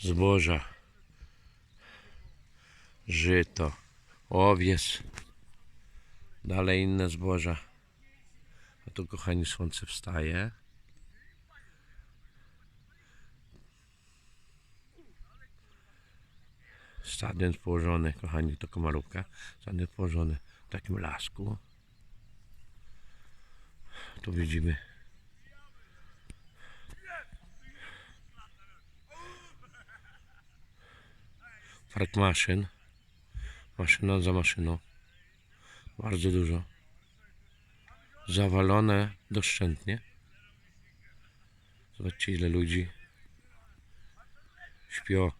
zboża, żyto, owies, dalej inne zboża. A tu kochani słońce wstaje. Stadion położony, kochani, to komarówka. Stadion położony w takim lasku. Tu widzimy park maszyn. Maszyna za maszyną. Bardzo dużo. Zawalone doszczętnie. Zobaczcie ile ludzi śpią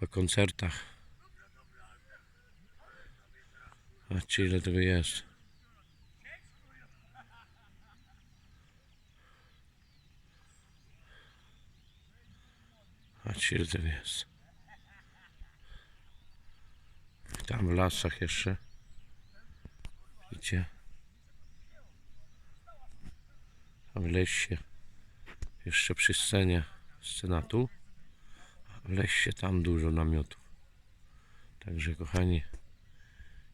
po koncertach. Zobaczcie ile tego jest. Zobaczcie ile tego jest. Tam w lasach jeszcze. Widzicie? Tam w lesie. Jeszcze przy scenie. Scena tu. A w lesie tam dużo namiotów. Także kochani.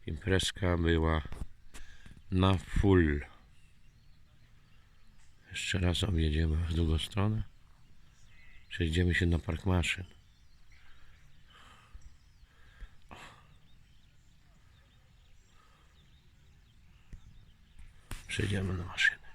Imprezka była na full. Jeszcze raz objedziemy w drugą stronę. Przejdziemy się na park maszyn. Przejdziemy na maszyny.